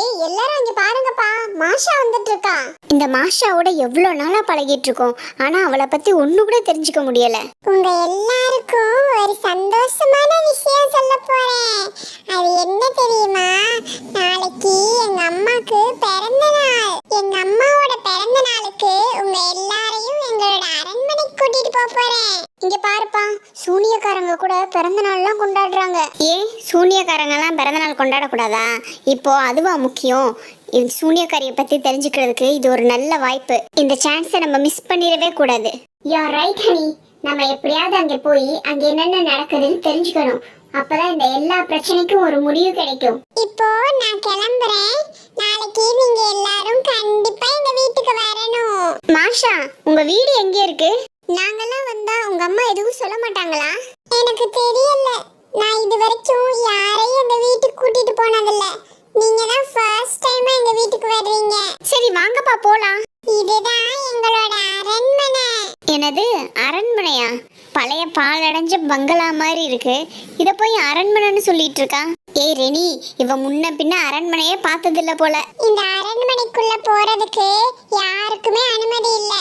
ஏய் எல்லாரும் இங்க பாருங்கப்பா. மாஷா வந்துட்டு இருக்கா இந்த மாஷாவோட எவ்வளோ நாளாக பழகிட்டு இருக்கோம் ஆனால் அவளை பற்றி ஒன்று கூட தெரிஞ்சுக்க முடியல. உங்க எல்லாருக்கும் ஒரு சந்தோஷமான விஷயம் சொல்ல போறேன். அது என்ன தெரியுமா? நாளைக்கு எங்க அம்மாக்கு பிறந்த நாள். எங்க அம்மாவோட பிறந்த நாளுக்கு உங்க எல்லாரையும் எங்களோட அரண்மனைக்கு கூட்டிட்டு போக போறேன். இங்க பாருப்பா சூனியக்காரங்க கூட பிறந்த நாள்லாம் கொண்டாடுறாங்க. ஏன் சூனியக்காரங்கெல்லாம் பிறந்த நாள் கொண்டாடக்கூடாதா? இப்போ அதுவா முக்கியம். இந்த சூனியக்காரியை பத்தி தெரிஞ்சுக்கிறதுக்கு இது ஒரு நல்ல வாய்ப்பு. இந்த சான்ஸை நம்ம மிஸ் பண்ணிடவே கூடாது. யா ரைட் ஹனி நம்ம எப்படியாவது அங்கே போய் அங்கே என்னென்ன நடக்குதுன்னு தெரிஞ்சுக்கணும். அப்பதான் இந்த எல்லா பிரச்சனைக்கும் ஒரு முடிவு கிடைக்கும். இப்போ நான் கிளம்புறேன். நாளைக்கு நீங்க எல்லாரும் கண்டிப்பா எங்க வீட்டுக்கு வரணும். மாஷா உங்க வீடு எங்க இருக்கு? நாங்கெல்லாம் வந்தா உங்க அம்மா எதுவும் சொல்ல மாட்டாங்களா? எனக்கு தெரியல. நான் இது வரைக்கும் யாரையும் எங்க வீட்டுக்கு கூட்டிட்டு போனதில்ல. நீங்க தான் ஃபர்ஸ்ட் டைம் எங்க வீட்டுக்கு வர்றீங்க. சரி வாங்கப்பா போலாம். இதுதான் எங்களோட அரண்மனை. என்னது? அரண்மனையா? பழைய பாலடைஞ்ச பங்களா மாதிரி இருக்கு. இத போய் அரண்மனைன்னு சொல்லிட்டு இருக்கா? ஏய் ரெனி இவ முன்ன பின்ன அரண்மனையே பார்த்ததில்ல போல. இந்த அரண்மனைக்குள்ள போறதுக்கு யாருக்குமே அனுமதி இல்ல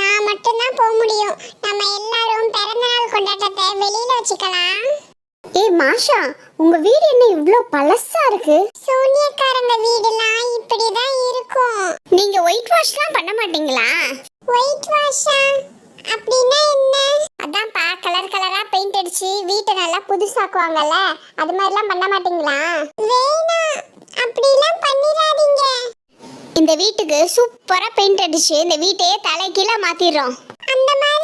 நான் மட்டும்தான் போக முடியும். நம்ம எல்லாரும் பிறந்தநாள் கொண்டாட்டத்தை வெளியில வச்சுக்கலாம். ஏய் மாஷா உங்க வீடு என்ன இவ்ளோ பழசா இருக்கு? சூனியக்காரங்க வீடுலாம் இப்படிதான் இருக்கும். நீங்க ஒயிட் வாஷ்லாம் பண்ண மாட்டீங்களா? ஒயிட் வாஷா அப்படின்னா என்ன? அதான்ப்பா கலர் கலரா பெயிண்ட் அடிச்சு வீட்டை நல்லா புதுசாக்குவாங்கல்ல அது மாதிரிலாம் பண்ண மாட்டீங்களா? வேணாம் அப்படிலாம் பண்ணிடாதீங்க. இந்த வீட்டுக்கு சூப்பரா பெயிண்ட் அடிச்சு இந்த வீட்டையே தலைகீழா மாத்திடுறோம்.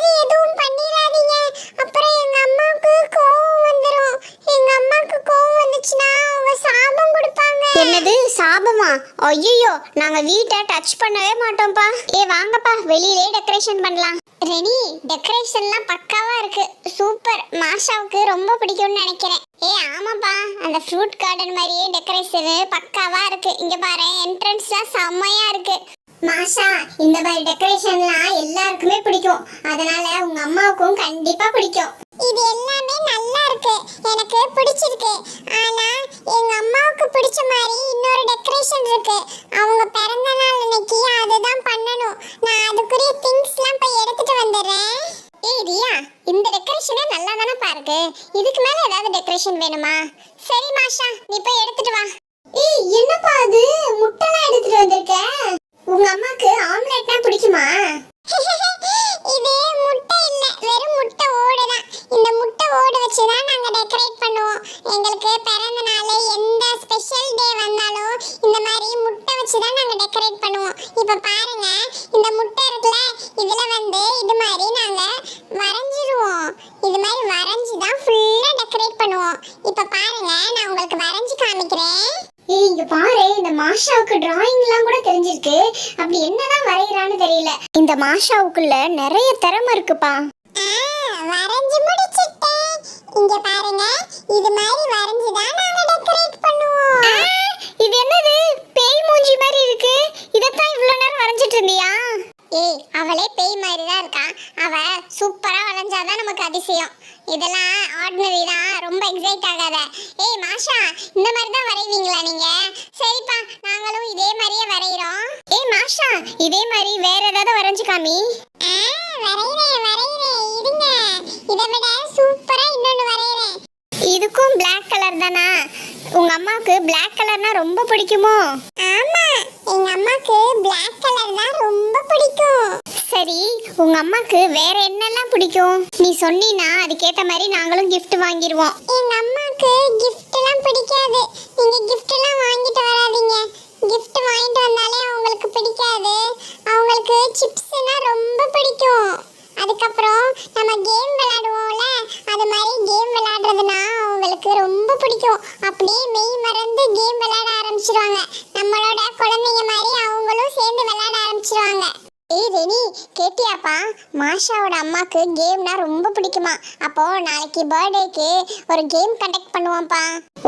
மாதிரி எதுவும் பண்ணிடாதீங்க. அப்புறம் எங்க அம்மாவுக்கு கோவம் வந்துரும். எங்க அம்மாவுக்கு கோவம் வந்துச்சுன்னா அவங்க சாபம் கொடுப்பாங்க. என்னது? சாபமா? ஐயோ நாங்க வீட்டை டச் பண்ணவே மாட்டோம்ப்பா. ஏ வாங்கப்பா. வெளியிலே டெக்கரேஷன் பண்ணலாம். ரெனி டெக்கரேஷன்லாம் பக்காவா இருக்கு. சூப்பர். மாஷாவுக்கு ரொம்ப பிடிக்கும்னு நினைக்கிறேன். ஏ ஆமாப்பா. அந்த ஃப்ரூட் கார்டன் மாதிரியே டெக்கரேஷன் பக்காவா இருக்கு. இங்க பாரு என்ட்ரன்ஸ்லாம் செம்மையா இருக்கு. மாஷா இந்த மாதிரி டெக்கரேஷன்லாம் எல்லாருக்குமே பிடிக்கும். அதனால உங்க அம்மாவுக்கும் கண்டிப்பா பிடிக்கும். இது எல்லாமே நல்லா இருக்கு. எனக்கு பிடிச்சிருக்கு. ஆனா எங்க அம்மாவுக்கு பிடிச்ச மாதிரி இன்னொரு டெக்கரேஷன் இருக்கு. அவங்க பிறந்த நாள் அன்னைக்கு அதுதான் பண்ணணும். நான் அதுக்குரிய திங்ஸ்லாம் போய் எடுத்துட்டு வந்துடுறேன். ஏய் ரியா இந்த டெக்கரேஷனே நல்லா தானே பாருக்கு. இதுக்கு மேல ஏதாவது டெக்கரேஷன் வேணுமா? சரி மாஷா நீ போய் எடுத்துட்டு வா. ஏய் என்னப்பா அது? முட்டைலாம் எடுத்துட்டு வந்திருக்க? உங்க அம்மாக்கு ஆம்லெட்னா பிடிக்குமா இது முட்டை இல்ல வெறும் முட்டை ஓடு தான் இந்த முட்டை ஓடு வச்சு தான் நாங்க டெக்கரேட் பண்ணுவோம் எங்களுக்கு பிறந்த நாள் எந்த ஸ்பெஷல் டே வந்தாலும் இந்த மாதிரி முட்டை வச்சு தான் நாங்க டெக்கரேட் பண்ணுவோம் இப்போ பாருங்க இந்த முட்டை இருக்குல்ல இதுல வந்து இது மாதிரி நாங்க வரைஞ்சிருவோம் இது மாதிரி வரைஞ்சி தான் ஃபுல்லா டெக்கரேட் பண்ணுவோம் இப்போ பாருங்க நான் உங்களுக்கு வரைஞ்சி காமிக்கிறேன் இங்க பாரு இந்த மாஷாவுக்கு டிராயிங்லாம் கூட தெரிஞ்சிருக்கு. அப்படி என்னதான் வரையறான்னு தெரியல. இந்த மாஷாவுக்குள்ள நிறைய திறமை இருக்குப்பா. வரைஞ்சு முடிச்சிட்டேன் இங்க பாருங்க இது மாதிரி வரைஞ்சு தான் நாங்க டெக்கரேட் பண்ணுவோம். இது என்னது? பேய் மூஞ்சி மாதிரி இருக்கு. இதத்தான் இவ்வளவு நேரம் வரைஞ்சிட்டு இருந்தியா? ஏய் அவளே பேய் மாதிரி தான் இருக்கா? அவ சூப்பரா வரைஞ்சாதான் நமக்கு அதிசயம். இதெல்லாம் ஆர்டினரி தான். ரொம்ப எக்ஸைட் ஆகாத. ஏய் மாஷா இந்த மாதிரி தான் வரைவீங்களா நீங்க? சரிப்பா நாங்களும் இதே மாதிரியே வரைகிறோம் ஏய் மாஷா இதே மாதிரி வேற ஏதாவது வரைஞ்சு காமி. இதுக்கும் Black கலர் தானா? உங்க அம்மாவுக்கு Black கலர்னா ரொம்ப பிடிக்குமோ? ஆமா. எங்க அம்மாக்கு Black கலர் தான் ரொம்ப பிடிக்கும். சரி உங்க அம்மாக்கு வேற என்னெல்லாம் பிடிக்கும்? நீ சொன்னீனா அதுக்கேத்த மாதிரி நாங்களும் gift வாங்கிடுவோம் எங்க அம்மாக்கு gift எல்லாம் பிடிக்காது. நீங்க gift எல்லாம் வாங்கிட்டு வராதீங்க. gift வாங்கிட்டு வந்தாலே அவங்களுக்கு பிடிக்காது. அவங்களுக்கு சிப்ஸ்னா ரொம்ப பிடிக்கும். அதுக்கப்புறம் நம்ம கேம் விளையாடுவோம்ல அது மாதிரி கேம் விளையாடுறதுனா அவங்களுக்கு ரொம்ப பிடிக்கும். அப்படியே மெய் மறந்து கேம் விளையாட ஆரம்பிச்சிருவாங்க. நம்மளோட குழந்தைங்க மாதிரி அவங்களும் சேர்ந்து விளையாட ஆரம்பிச்சிருவாங்க. ஏய் ரெனி கேட்டியாப்பா? மாஷாவோட அம்மாக்கு கேம்னா ரொம்ப பிடிக்குமா? அப்போ நாளைக்கு பர்த்டேக்கு ஒரு கேம் கண்டக்ட் பண்ணுவோம்ப்பா.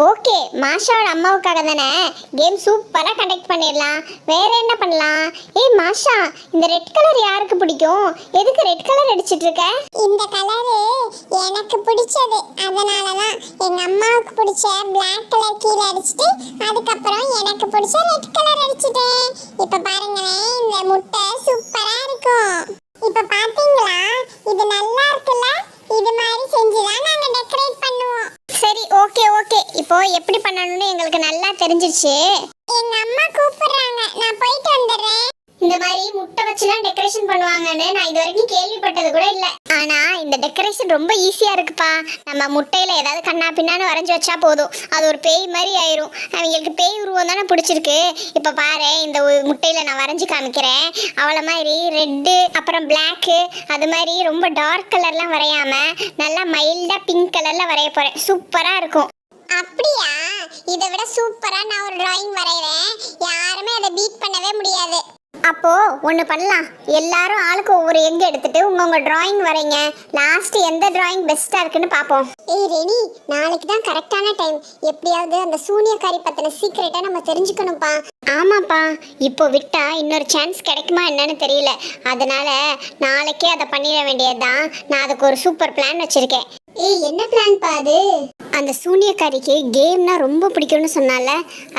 ஓகே மாஷாவோட அம்மாவுக்காக தானே கேம் சூப்பராக கண்டக்ட் பண்ணிடலாம். வேற என்ன பண்ணலாம்? ஏய் மாஷா இந்த ரெட் கலர் யாருக்கு பிடிக்கும்? எதுக்கு ரெட் கலர் அடிச்சிட்டு இருக்க? இந்த கலரு எனக்கு பிடிச்சது. அதனால தான் அம்மாவுக்கு பிடிச்ச Black கலர் கீழே அடிச்சிட்டு அதுக்கப்புறம் எனக்கு பிடிச்ச ரெட் கலர் அடிச்சிட்டேன். இப்ப பாருங்களேன் இந்த முட்டை சூப்பரா இருக்கும். இப்ப பாத்தீங்களா? இது நல்லா இருக்குல்ல? இது மாதிரி செஞ்சு தான் நாங்க டெக்கரேட் பண்ணுவோம். சரி ஓகே ஓகே இப்போ எப்படி பண்ணணும்னு எங்களுக்கு நல்லா தெரிஞ்சிருச்சு. எங்க அம்மா கூப்பிடுறாங்க. நான் போயிட்டு வந்துடுறேன். இந்த மாதிரி முட்டை வச்சுலாம் டெக்கரேஷன் பண்ணுவாங்கன்னு நான் இது வரைக்கும் கேள்விப்பட்டது கூட இல்லை. ஆனா இந்த டெக்கரேஷன் ரொம்ப ஈஸியா இருக்குப்பா. நம்ம முட்டையில ஏதாவது கண்ணா பின்னான்னு வரைஞ்சு வச்சா போதும். அது ஒரு பேய் மாதிரி ஆயிரும். அவங்களுக்கு பேய் உருவம் தானே பிடிச்சிருக்கு. இப்ப பாரு இந்த ஒரு முட்டையில நான் வரைஞ்சு காமிக்கிறேன். அவளை மாதிரி ரெட்டு அப்புறம் பிளாக்கு அது மாதிரி ரொம்ப டார்க் கலர்லாம் வரையாம நல்லா மைல்டா பிங்க் கலர்ல வரைய போறேன். சூப்பரா இருக்கும். அப்படியா? இதை விட சூப்பரா நான் ஒரு டிராயிங் வரைகிறேன் யாருமே அதை பீட் பண்ணவே முடியாது. அப்போ ஒன்று பண்ணலாம். எல்லாரும் ஆளுக்கு ஒவ்வொரு எగ్ எடுத்துட்டு உங்கவுங்க டிராயிங் வரைங்க லாஸ்ட் எந்த டிராயிங் பெஸ்ட்டாக இருக்குன்னு பார்ப்போம் ஏய் ரெனி நாளைக்கு தான் கரெக்டான டைம் எப்படியாவது அந்த சூனியக்காரி பத்தின சீக்கிரட்டை நம்ம தெரிஞ்சுக்கணும்ப்பா. ஆமாப்பா. இப்போ விட்டா இன்னொரு சான்ஸ் கிடைக்குமா என்னன்னு தெரியல. அதனால நாளைக்கே அதை பண்ணிட வேண்டியதுதான். நான் அதுக்கு ஒரு சூப்பர் பிளான் வச்சிருக்கேன். ஏய் என்ன பிளான் பாது அந்த சூனியக்காரிக்கு கேம்னா ரொம்ப பிடிக்கும்னு சொன்னால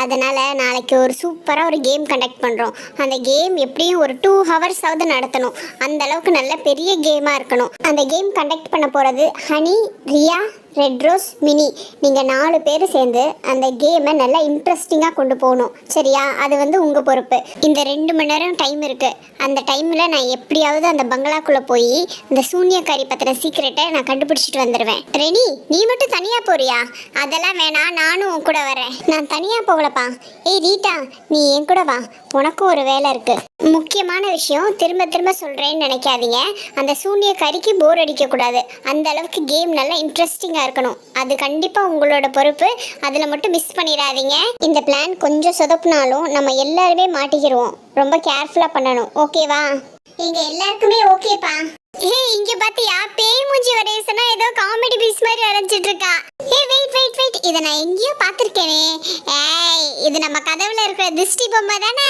அதனால நாளைக்கு ஒரு சூப்பராக ஒரு கேம் கண்டக்ட் பண்ணுறோம் அந்த கேம் எப்படியும் ஒரு டூ ஹவர்ஸாவது நடத்தணும். அந்த அளவுக்கு நல்ல பெரிய கேமாக இருக்கணும். அந்த கேம் கண்டக்ட் பண்ண போகிறது Honey Riya Red Rose Mini நீங்கள் நாலு பேர் சேர்ந்து அந்த கேமை நல்லா இன்ட்ரெஸ்டிங்காக கொண்டு போகணும். சரியா? அது வந்து உங்கள் பொறுப்பு. இந்த ரெண்டு மணி நேரம் டைம் இருக்குது அந்த டைமில் நான் எப்படியாவது அந்த பங்களாக்குள்ளே போய் இந்த சூன்யக்காரி பற்றின சீக்கிரட்டை நான் கண்டுபிடிச்சிட்டு வந்துடுவேன் ரெனி நீ மட்டும் தனியாக போறியா? அதெல்லாம் வேணாம். நானும் உன் கூட வரேன். நான் தனியாக போகலப்பா. ஏய் ரீட்டா நீ என் கூட வா. உனக்கும் ஒரு வேலை இருக்குது முக்கியமான விஷயம் திரும்ப திரும்ப சொல்கிறேன்னு நினைக்காதீங்க. அந்த சூனியக்காரிக்கு போர் அடிக்கக்கூடாது அந்த அளவுக்கு கேம் நல்லா இன்ட்ரெஸ்டிங்காக இருக்கணும். அது கண்டிப்பாக உங்களோட பொறுப்பு. அதில் மட்டும் மிஸ் பண்ணிடாதீங்க. இந்த பிளான் கொஞ்சம் சொதப்புனாலும் நம்ம எல்லாருமே மாட்டிக்கிடுவோம் ரொம்ப கேர்ஃபுல்லாக பண்ணணும். ஓகேவா எங்க எல்லாருக்குமே ஓகேப்பா ஏய் இங்க பாத்தியா? பேய் மூஞ்சி வரேசனா ஏதோ காமெடி பீஸ் மாதிரி வரைஞ்சிட்டு இருக்கா. ஏ வெயிட் வெயிட் வெயிட் இத நான் எங்கேயோ பாத்திருக்கேனே. ஏ இது நம்ம கதவுல இருக்கிற திருஷ்டி பொம்மை தானே?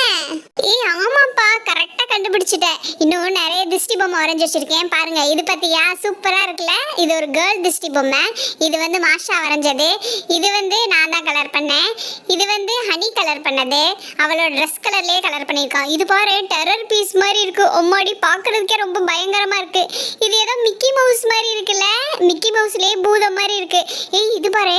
ஏய் ஆமாப்பா கரெக்டா கண்டுபிடிச்சிட்டேன் இன்னும் நிறைய திருஷ்டி பொம்மை வரைஞ்சி வச்சிருக்கேன். பாருங்க இது பாத்தியா? சூப்பரா இருக்குல்ல? இது ஒரு கேர்ள் திஷ்டி பொம்மை. இது வந்து மாஷா வரைஞ்சது. இது வந்து நான் தான் கலர் பண்ணேன். இது வந்து ஹனி கலர் பண்ணது. அவளோட ட்ரெஸ் கலர்லயே கலர் பண்ணியிருக்கான் இது பாரு டெரர் பீஸ் மாதிரி இருக்கு. ஒம்மாடி பாக்குறதுக்கே ரொம்ப பயங்கரமா இருக்கு. இது ஏதோ மிக்கி மவுஸ் மாதிரி இருக்குல்ல? மிக்கி மவுஸ்லயே பூதம் மாதிரி இருக்கு. ஏய் இது பாரு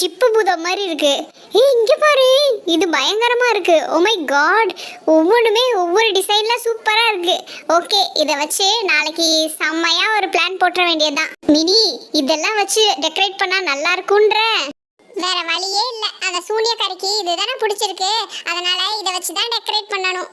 ஜிப்பு பூதம் மாதிரி இருக்கு. ஏய் இங்க பாரு. இது பயங்கரமா இருக்கு. ஓ மை காட் ஒவ்வொன்றுமே ஒவ்வொரு டிசைன்ல சூப்பரா இருக்கு. ஓகே இதை வச்சு நாளைக்கு செம்மையா ஒரு பிளான் போட்டுற வேண்டியதுதான். மினி இதெல்லாம் வச்சு டெக்கரேட் பண்ணா நல்லா இருக்கும்ன்ற. வேற வழியே இல்லை. அந்த சூனியக்காரிக்கு இதுதானே பிடிச்சிருக்கு. அதனால இதை வச்சு தான் டெக்கரேட் பண்ணணும்.